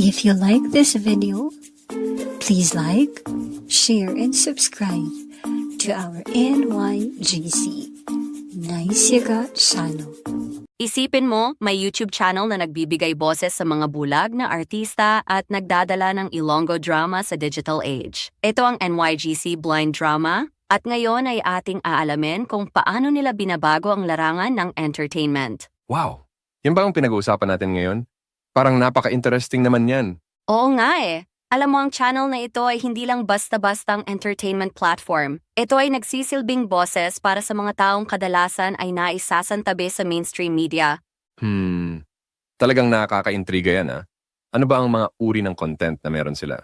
If you like this video, please like, share, and subscribe to our NYGC Nice Yaga channel. Isipin mo, may YouTube channel na nagbibigay boses sa mga bulag na artista at nagdadala ng Ilonggo drama sa digital age. Ito ang NYGC Blind Drama at ngayon ay ating aalamin kung paano nila binabago ang larangan ng entertainment. Wow! Yan ba ang pinag-uusapan natin ngayon? Parang napaka-interesting naman yan. Oo nga eh. Alam mo ang channel na ito ay hindi lang basta-bastang entertainment platform. Ito ay nagsisilbing boses para sa mga taong kadalasan ay naisasantabi sa mainstream media. Hmm, talagang nakaka-intriga yan ah. Ano ba ang mga uri ng content na meron sila?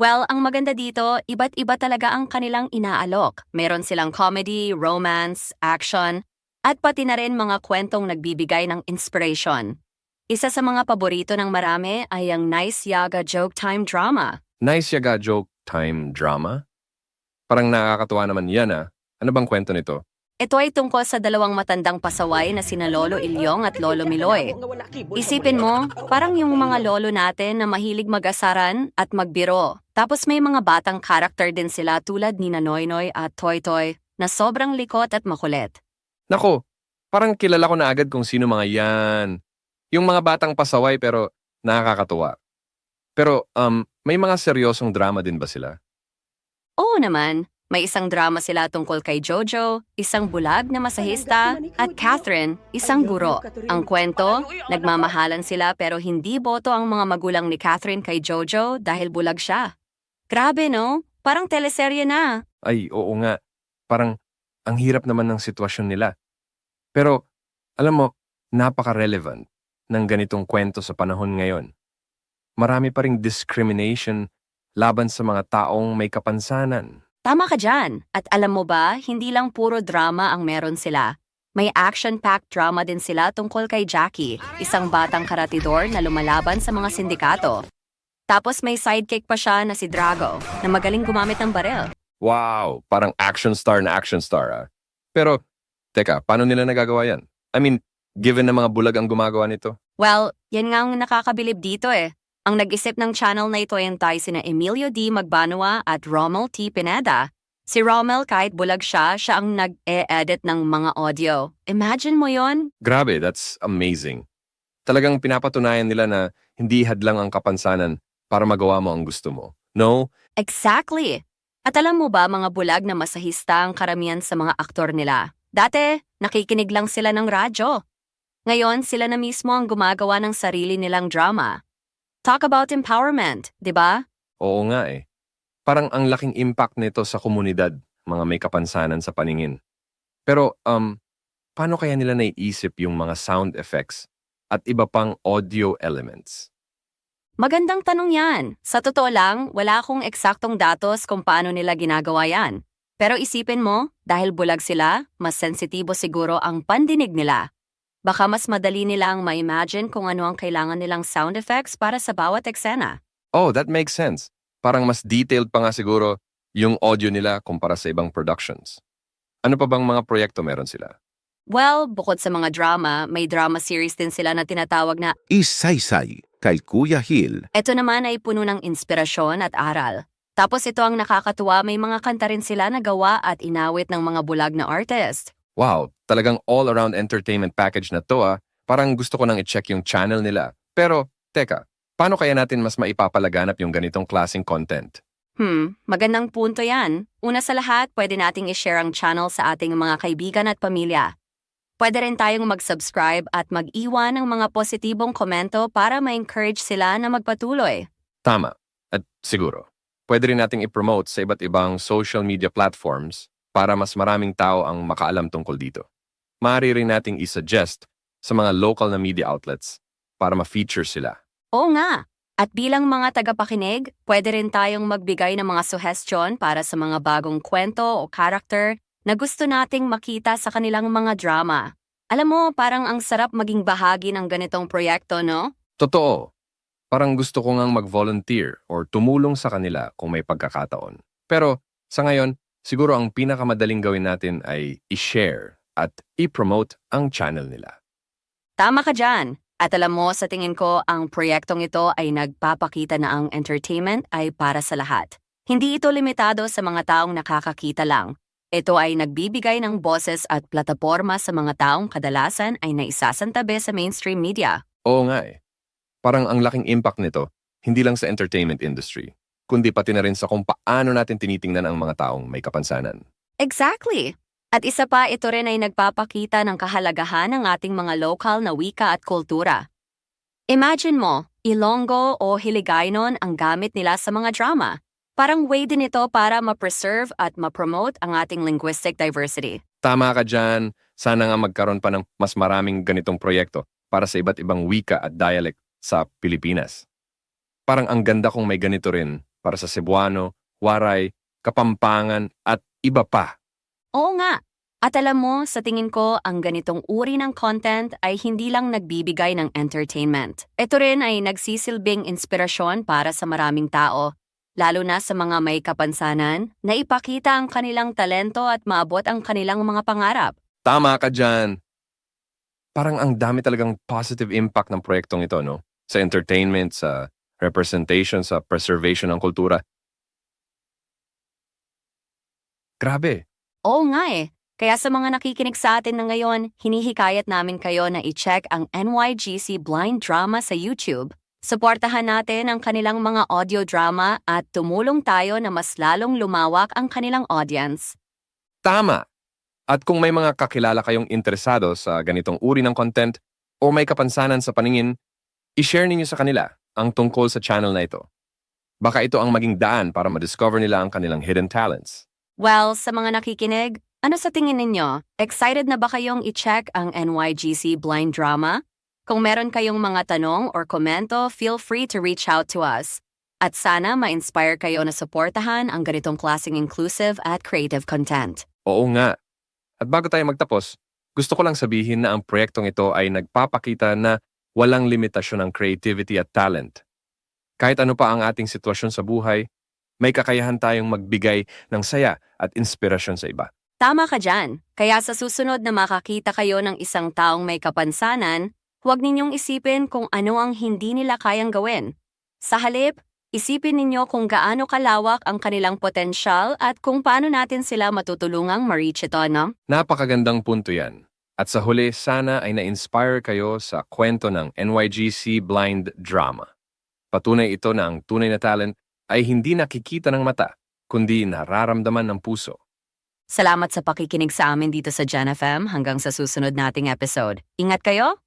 Well, ang maganda dito, iba't iba talaga ang kanilang inaalok. Meron silang comedy, romance, action, at pati na rin mga kwentong nagbibigay ng inspiration. Isa sa mga paborito ng marami ay ang Nice Yaga Joke Time Drama. Nice Yaga Joke Time Drama? Parang nakakatuwa naman yan ah. Ano bang kwento nito? Ito ay tungkol sa dalawang matandang pasaway na sina Lolo Ilyong at Lolo Miloy. Isipin mo, parang yung mga lolo natin na mahilig mag-asaran at magbiro. Tapos may mga batang karakter din sila tulad ni Noynoy at Toy Toy na sobrang likot at makulit. Nako, parang kilala ko na agad kung sino mga yan. Yung mga batang pasaway pero nakakatuwa. Pero um, may mga seryosong drama din ba sila? Oo naman, may isang drama sila tungkol kay Jojo, isang bulag na masahista, at Catherine, isang guro. Ang kwento, nagmamahalan sila pero hindi boto ang mga magulang ni Catherine kay Jojo dahil bulag siya. Grabe no? Parang teleserye na. Ay, oo nga. Parang ang hirap naman ng sitwasyon nila. Pero, alam mo, napaka-relevant ng ganitong kwento sa panahon ngayon. Marami pa ring discrimination laban sa mga taong may kapansanan. Tama ka dyan. At alam mo ba, hindi lang puro drama ang meron sila. May action-packed drama din sila tungkol kay Jackie, isang batang karatidor na lumalaban sa mga sindikato. Tapos may sidekick pa siya na si Drago, na magaling gumamit ng baril. Wow, parang action star na action star ah. Pero, teka, paano nila nagagawa yan? I mean, given na mga bulag ang gumagawa nito. Well, yan nga ang nakakabilib dito eh. Ang nag-isip ng channel na ito ay antay sina Emilio D. Magbanua at Rommel T. Pineda. Si Rommel kahit bulag siya, siya ang nag-e-edit ng mga audio. Imagine mo yon? Grabe, that's amazing. Talagang pinapatunayan nila na hindi hadlang ang kapansanan para magawa mo ang gusto mo. No? Exactly. At alam mo ba mga bulag na masahista ang karamihan sa mga aktor nila? Dati, nakikinig lang sila ng radyo. Ngayon, sila na mismo ang gumagawa ng sarili nilang drama. Talk about empowerment, di ba? Oo nga eh. Parang ang laking impact nito sa komunidad, mga may kapansanan sa paningin. Pero, um, paano kaya nila naiisip yung mga sound effects at iba pang audio elements? Magandang tanong yan. Sa totoo lang, wala akong eksaktong datos kung paano nila ginagawa yan. Pero isipin mo, dahil bulag sila, mas sensitibo siguro ang pandinig nila. Baka mas madali nila ang ma-imagine kung ano ang kailangan nilang sound effects para sa bawat eksena. Oh, that makes sense. Parang mas detailed pa nga siguro yung audio nila kumpara sa ibang productions. Ano pa bang mga proyekto meron sila? Well, bukod sa mga drama, may drama series din sila na tinatawag na Isaysay kay Kuya Hill. ito naman ay puno ng inspirasyon at aral. Tapos ito ang nakakatuwa, may mga kanta rin sila na gawa at inawit ng mga bulag na artist. Wow, talagang all-around entertainment package na to ah. Parang gusto ko nang i-check yung channel nila. Pero, teka, paano kaya natin mas maipapalaganap yung ganitong klaseng content? Hmm, magandang punto yan. Una sa lahat, pwede nating i-share ang channel sa ating mga kaibigan at pamilya. Pwede rin tayong mag-subscribe at mag-iwan ng mga positibong komento para ma-encourage sila na magpatuloy. Tama. At siguro, pwede rin nating i-promote sa iba't ibang social media platforms para mas maraming tao ang makaalam tungkol dito. Maaari rin nating i-suggest sa mga local na media outlets para ma-feature sila. Oo nga. At bilang mga tagapakinig, pwede rin tayong magbigay ng mga suggestion para sa mga bagong kwento o character na gusto nating makita sa kanilang mga drama. Alam mo, parang ang sarap maging bahagi ng ganitong proyekto, no? Totoo. Parang gusto ko ngang mag-volunteer or tumulong sa kanila kung may pagkakataon. Pero sa ngayon, siguro ang pinakamadaling gawin natin ay i-share at i-promote ang channel nila. Tama ka dyan. At alam mo, sa tingin ko, ang proyektong ito ay nagpapakita na ang entertainment ay para sa lahat. Hindi ito limitado sa mga taong nakakakita lang. Ito ay nagbibigay ng boses at plataporma sa mga taong kadalasan ay naisasantabi sa mainstream media. Oo nga eh. Parang ang laking impact nito, hindi lang sa entertainment industry, kundi pati na rin sa kung paano natin tinitingnan ang mga taong may kapansanan. Exactly. At isa pa, ito rin ay nagpapakita ng kahalagahan ng ating mga local na wika at kultura. Imagine mo, Ilonggo o Hiligaynon ang gamit nila sa mga drama. Parang way din ito para ma-preserve at ma-promote ang ating linguistic diversity. Tama ka dyan. Sana nga magkaroon pa ng mas maraming ganitong proyekto para sa iba't ibang wika at dialect sa Pilipinas. Parang ang ganda kung may ganito rin para sa Cebuano, Waray, Kapampangan at iba pa. Oo nga. At alam mo, sa tingin ko, ang ganitong uri ng content ay hindi lang nagbibigay ng entertainment. Ito rin ay nagsisilbing inspirasyon para sa maraming tao, lalo na sa mga may kapansanan, na ipakita ang kanilang talento at maabot ang kanilang mga pangarap. Tama ka dyan. Parang ang dami talagang positive impact ng proyektong ito, no? Sa entertainment, sa representation, sa preservation ng kultura. Grabe. Oo nga eh. Kaya sa mga nakikinig sa atin na ngayon, hinihikayat namin kayo na i-check ang NYGC Blind Drama sa YouTube. Suportahan natin ang kanilang mga audio drama at tumulong tayo na mas lalong lumawak ang kanilang audience. Tama. At kung may mga kakilala kayong interesado sa ganitong uri ng content o may kapansanan sa paningin, i-share ninyo sa kanila ang tungkol sa channel na ito. Baka ito ang maging daan para ma-discover nila ang kanilang hidden talents. Well, sa mga nakikinig, ano sa tingin ninyo? Excited na ba kayong i-check ang NYGC Blind Drama? Kung meron kayong mga tanong or komento, feel free to reach out to us. At sana ma-inspire kayo na suportahan ang ganitong klaseng inclusive at creative content. Oo nga. At bago tayo magtapos, gusto ko lang sabihin na ang proyektong ito ay nagpapakita na walang limitasyon ng creativity at talent. Kahit ano pa ang ating sitwasyon sa buhay, may kakayahan tayong magbigay ng saya at inspirasyon sa iba. Tama ka dyan. Kaya sa susunod na makakita kayo ng isang taong may kapansanan, huwag ninyong isipin kung ano ang hindi nila kayang gawin. Sa halip, isipin ninyo kung gaano kalawak ang kanilang potensyal at kung paano natin sila matutulungang ma-reach ito, no? Napakagandang punto yan. At sa huli, sana ay na-inspire kayo sa kwento ng NYGC Blind Drama. Patunay ito na ang tunay na talent ay hindi nakikita ng mata, kundi nararamdaman ng puso. Salamat sa pakikinig sa amin dito sa FM hanggang sa susunod nating episode. Ingat kayo